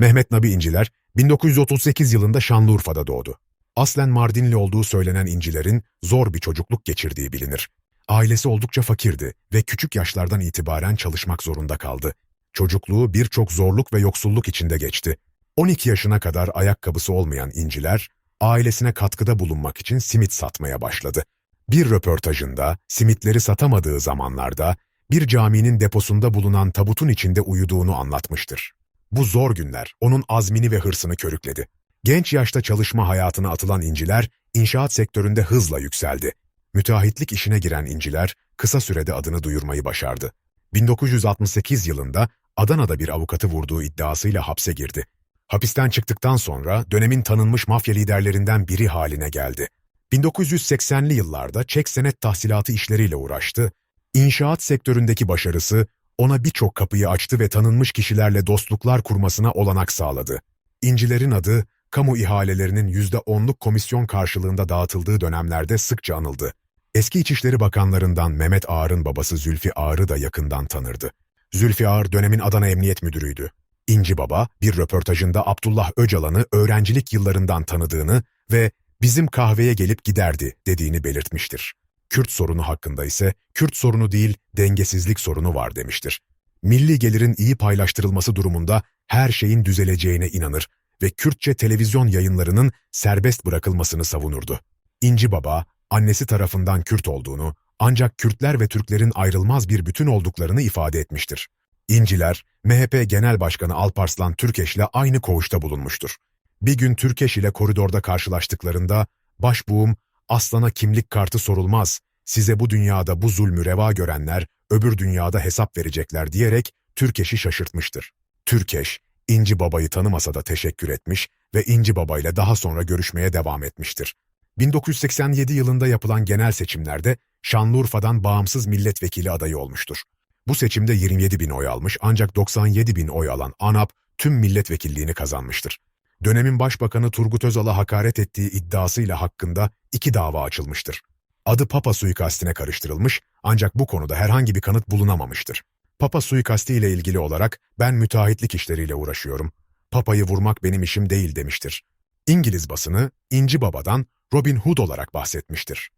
Mehmet Nabi İnciler 1938 yılında Şanlıurfa'da doğdu. Aslen Mardinli olduğu söylenen İnciler'in zor bir çocukluk geçirdiği bilinir. Ailesi oldukça fakirdi ve küçük yaşlardan itibaren çalışmak zorunda kaldı. Çocukluğu birçok zorluk ve yoksulluk içinde geçti. 12 yaşına kadar ayakkabısı olmayan İnciler, ailesine katkıda bulunmak için simit satmaya başladı. Bir röportajında simitleri satamadığı zamanlarda bir caminin deposunda bulunan tabutun içinde uyuduğunu anlatmıştır. Bu zor günler onun azmini ve hırsını körükledi. Genç yaşta çalışma hayatına atılan İnciler, inşaat sektöründe hızla yükseldi. Müteahhitlik işine giren İnciler, kısa sürede adını duyurmayı başardı. 1968 yılında Adana'da bir avukatı vurduğu iddiasıyla hapse girdi. Hapisten çıktıktan sonra dönemin tanınmış mafya liderlerinden biri haline geldi. 1980'li yıllarda çek senet tahsilatı işleriyle uğraştı. İnşaat sektöründeki başarısı ona birçok kapıyı açtı ve tanınmış kişilerle dostluklar kurmasına olanak sağladı. İncilerin adı, kamu ihalelerinin %10'luk komisyon karşılığında dağıtıldığı dönemlerde sıkça anıldı. Eski İçişleri Bakanlarından Mehmet Ağar'ın babası Zülfü Ağar'ı da yakından tanırdı. Zülfü Ağar dönemin Adana Emniyet Müdürüydü. İnci Baba bir röportajında Abdullah Öcalan'ı öğrencilik yıllarından tanıdığını ve bizim kahveye gelip giderdi dediğini belirtmiştir. Kürt sorunu hakkında ise Kürt sorunu değil dengesizlik sorunu var demiştir. Milli gelirin iyi paylaştırılması durumunda her şeyin düzeleceğine inanır ve Kürtçe televizyon yayınlarının serbest bırakılmasını savunurdu. İnci Baba, annesi tarafından Kürt olduğunu, ancak Kürtler ve Türklerin ayrılmaz bir bütün olduklarını ifade etmiştir. İnciler, MHP Genel Başkanı Alparslan Türkeş'le aynı koğuşta bulunmuştur. Bir gün Türkeş ile koridorda karşılaştıklarında, başbuğum, aslana kimlik kartı sorulmaz, size bu dünyada bu zulmü reva görenler, öbür dünyada hesap verecekler diyerek Türkeş'i şaşırtmıştır. Türkeş, İnci Baba'yı tanımasa da teşekkür etmiş ve İnci Baba ile daha sonra görüşmeye devam etmiştir. 1987 yılında yapılan genel seçimlerde Şanlıurfa'dan bağımsız milletvekili adayı olmuştur. Bu seçimde 27 bin oy almış ancak 97 bin oy alan ANAP tüm milletvekilliğini kazanmıştır. Dönemin başbakanı Turgut Özal'a hakaret ettiği iddiasıyla hakkında iki dava açılmıştır. Adı Papa suikastine karıştırılmış ancak bu konuda herhangi bir kanıt bulunamamıştır. Papa suikasti ile ilgili olarak ben müteahhitlik işleriyle uğraşıyorum. Papayı vurmak benim işim değil demiştir. İngiliz basını İnci Baba'dan Robin Hood olarak bahsetmiştir.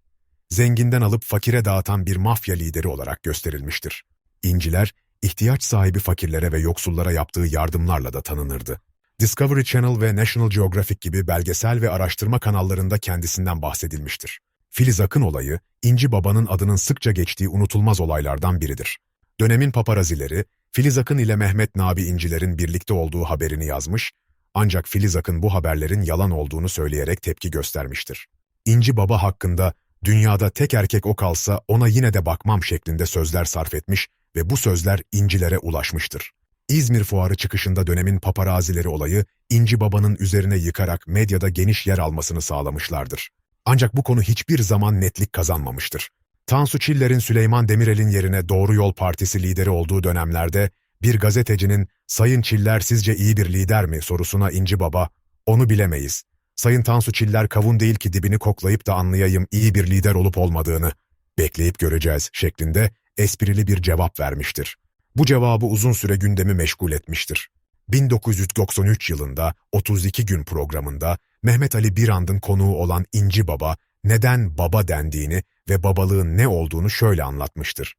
Zenginden alıp fakire dağıtan bir mafya lideri olarak gösterilmiştir. İnciler, ihtiyaç sahibi fakirlere ve yoksullara yaptığı yardımlarla da tanınırdı. Discovery Channel ve National Geographic gibi belgesel ve araştırma kanallarında kendisinden bahsedilmiştir. Filiz Akın olayı, İnci Baba'nın adının sıkça geçtiği unutulmaz olaylardan biridir. Dönemin paparazileri, Filiz Akın ile Mehmet Nabi İnciler'in birlikte olduğu haberini yazmış, ancak Filiz Akın bu haberlerin yalan olduğunu söyleyerek tepki göstermiştir. İnci Baba hakkında, dünyada tek erkek o kalsa ona yine de bakmam şeklinde sözler sarf etmiş ve bu sözler İncilere ulaşmıştır. İzmir Fuarı çıkışında dönemin paparazileri olayı, İnci Baba'nın üzerine yıkarak medyada geniş yer almasını sağlamışlardır. Ancak bu konu hiçbir zaman netlik kazanmamıştır. Tansu Çiller'in Süleyman Demirel'in yerine Doğru Yol Partisi lideri olduğu dönemlerde bir gazetecinin "Sayın Çiller sizce iyi bir lider mi?" sorusuna İnci Baba, "Onu bilemeyiz. Sayın Tansu Çiller kavun değil ki dibini koklayıp da anlayayım iyi bir lider olup olmadığını. Bekleyip göreceğiz." şeklinde esprili bir cevap vermiştir. Bu cevabı uzun süre gündemi meşgul etmiştir. 1993 yılında 32 gün programında Mehmet Ali Birand'ın konuğu olan İnci Baba, neden baba dendiğini ve babalığın ne olduğunu şöyle anlatmıştır.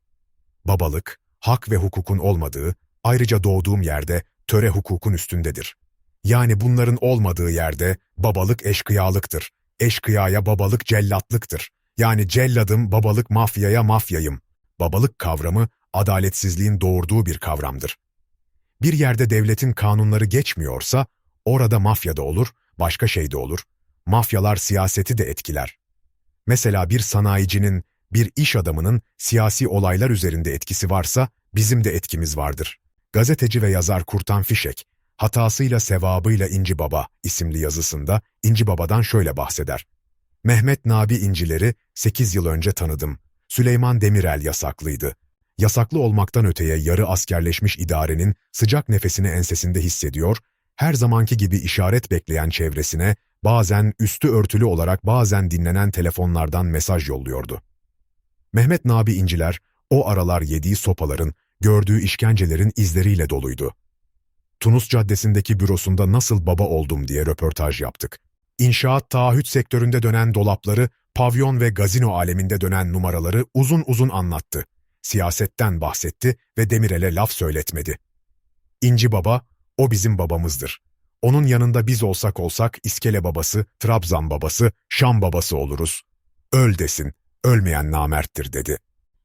Babalık, hak ve hukukun olmadığı, ayrıca doğduğum yerde töre hukukun üstündedir. Yani bunların olmadığı yerde babalık eşkıyalıktır. Eşkıyaya babalık cellatlıktır. Yani celladım babalık mafyaya mafyayım. Babalık kavramı adaletsizliğin doğurduğu bir kavramdır. Bir yerde devletin kanunları geçmiyorsa, orada mafya da olur, başka şey de olur. Mafyalar siyaseti de etkiler. Mesela bir sanayicinin, bir iş adamının siyasi olaylar üzerinde etkisi varsa, bizim de etkimiz vardır. Gazeteci ve yazar Kurtan Fişek, Hatasıyla Sevabıyla İnci Baba isimli yazısında İnci Baba'dan şöyle bahseder. Mehmet Nabi İncileri 8 yıl önce tanıdım. Süleyman Demirel yasaklıydı. Yasaklı olmaktan öteye yarı askerleşmiş idarenin sıcak nefesini ensesinde hissediyor, her zamanki gibi işaret bekleyen çevresine bazen üstü örtülü olarak bazen dinlenen telefonlardan mesaj yolluyordu. Mehmet Nabi İnciler o aralar yediği sopaların, gördüğü işkencelerin izleriyle doluydu. Tunus Caddesi'ndeki bürosunda nasıl baba oldum diye röportaj yaptık. İnşaat taahhüt sektöründe dönen dolapları, pavyon ve gazino aleminde dönen numaraları uzun uzun anlattı. Siyasetten bahsetti ve Demirel'e laf söyletmedi. İnci Baba, o bizim babamızdır. Onun yanında biz olsak olsak İskele babası, Trabzan babası, Şam babası oluruz. Öl desin, ölmeyen namerttir dedi.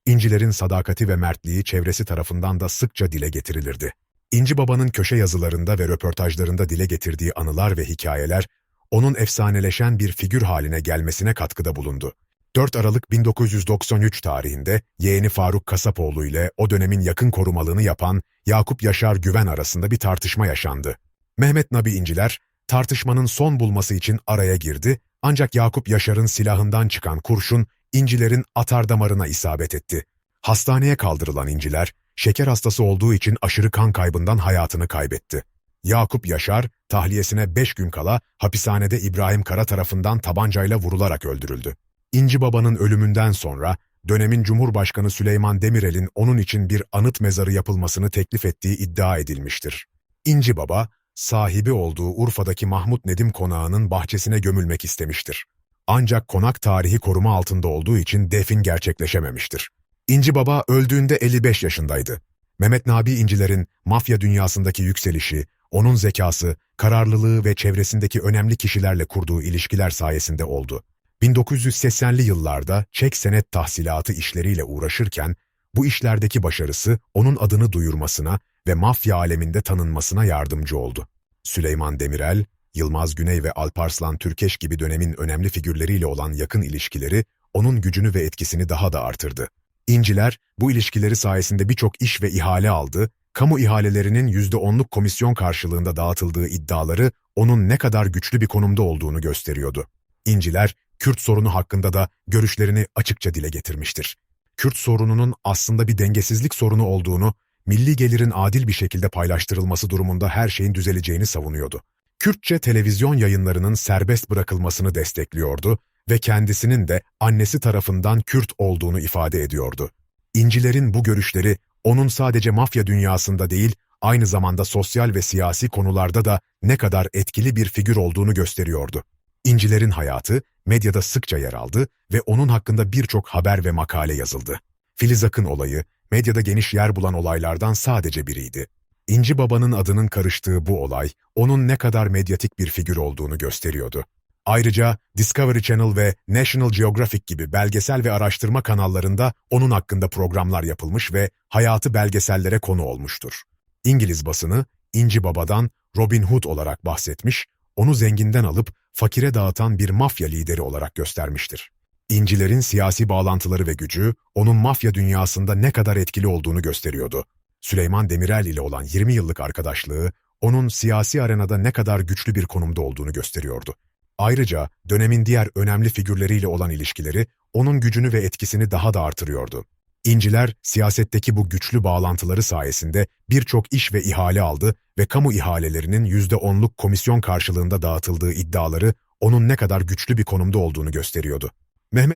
İncilerin sadakati ve mertliği çevresi tarafından da sıkça dile getirilirdi. İnci Baba'nın köşe yazılarında ve röportajlarında dile getirdiği anılar ve hikayeler, onun efsaneleşen bir figür haline gelmesine katkıda bulundu. 4 Aralık 1993 tarihinde yeğeni Faruk Kasapoğlu ile o dönemin yakın korumalığını yapan Yakup Yaşar Güven arasında bir tartışma yaşandı. Mehmet Nabi İnciler, tartışmanın son bulması için araya girdi ancak Yakup Yaşar'ın silahından çıkan kurşun İncilerin atar damarına isabet etti. Hastaneye kaldırılan İnciler, şeker hastası olduğu için aşırı kan kaybından hayatını kaybetti. Yakup Yaşar, tahliyesine 5 gün kala hapishanede İbrahim Kara tarafından tabancayla vurularak öldürüldü. İnci Baba'nın ölümünden sonra dönemin Cumhurbaşkanı Süleyman Demirel'in onun için bir anıt mezarı yapılmasını teklif ettiği iddia edilmiştir. İnci Baba, sahibi olduğu Urfa'daki Mahmut Nedim konağının bahçesine gömülmek istemiştir. Ancak konak tarihi koruma altında olduğu için defin gerçekleşememiştir. İnci Baba öldüğünde 55 yaşındaydı. Mehmet Nabi İnciler'in mafya dünyasındaki yükselişi, onun zekası, kararlılığı ve çevresindeki önemli kişilerle kurduğu ilişkiler sayesinde oldu. 1980'li yıllarda çek senet tahsilatı işleriyle uğraşırken, bu işlerdeki başarısı onun adını duyurmasına ve mafya aleminde tanınmasına yardımcı oldu. Süleyman Demirel, Yılmaz Güney ve Alparslan Türkeş gibi dönemin önemli figürleriyle olan yakın ilişkileri, onun gücünü ve etkisini daha da artırdı. İnciler, bu ilişkileri sayesinde birçok iş ve ihale aldı, kamu ihalelerinin %10'luk komisyon karşılığında dağıtıldığı iddiaları onun ne kadar güçlü bir konumda olduğunu gösteriyordu. İnciler, Kürt sorunu hakkında da görüşlerini açıkça dile getirmiştir. Kürt sorununun aslında bir dengesizlik sorunu olduğunu, milli gelirin adil bir şekilde paylaştırılması durumunda her şeyin düzeleceğini savunuyordu. Kürtçe televizyon yayınlarının serbest bırakılmasını destekliyordu ve kendisinin de annesi tarafından Kürt olduğunu ifade ediyordu. İncilerin bu görüşleri onun sadece mafya dünyasında değil, aynı zamanda sosyal ve siyasi konularda da ne kadar etkili bir figür olduğunu gösteriyordu. İncilerin hayatı medyada sıkça yer aldı ve onun hakkında birçok haber ve makale yazıldı. Filiz Akın olayı, medyada geniş yer bulan olaylardan sadece biriydi. İnci Baba'nın adının karıştığı bu olay, onun ne kadar medyatik bir figür olduğunu gösteriyordu. Ayrıca Discovery Channel ve National Geographic gibi belgesel ve araştırma kanallarında onun hakkında programlar yapılmış ve hayatı belgesellere konu olmuştur. İngiliz basını İnci Baba'dan Robin Hood olarak bahsetmiş, onu zenginden alıp fakire dağıtan bir mafya lideri olarak göstermiştir. İncilerin siyasi bağlantıları ve gücü, onun mafya dünyasında ne kadar etkili olduğunu gösteriyordu. Süleyman Demirel ile olan 20 yıllık arkadaşlığı, onun siyasi arenada ne kadar güçlü bir konumda olduğunu gösteriyordu. Ayrıca dönemin diğer önemli figürleriyle olan ilişkileri, onun gücünü ve etkisini daha da artırıyordu. İnciler, siyasetteki bu güçlü bağlantıları sayesinde birçok iş ve ihale aldı ve kamu ihalelerinin %10'luk komisyon karşılığında dağıtıldığı iddiaları onun ne kadar güçlü bir konumda olduğunu gösteriyordu. Mehmet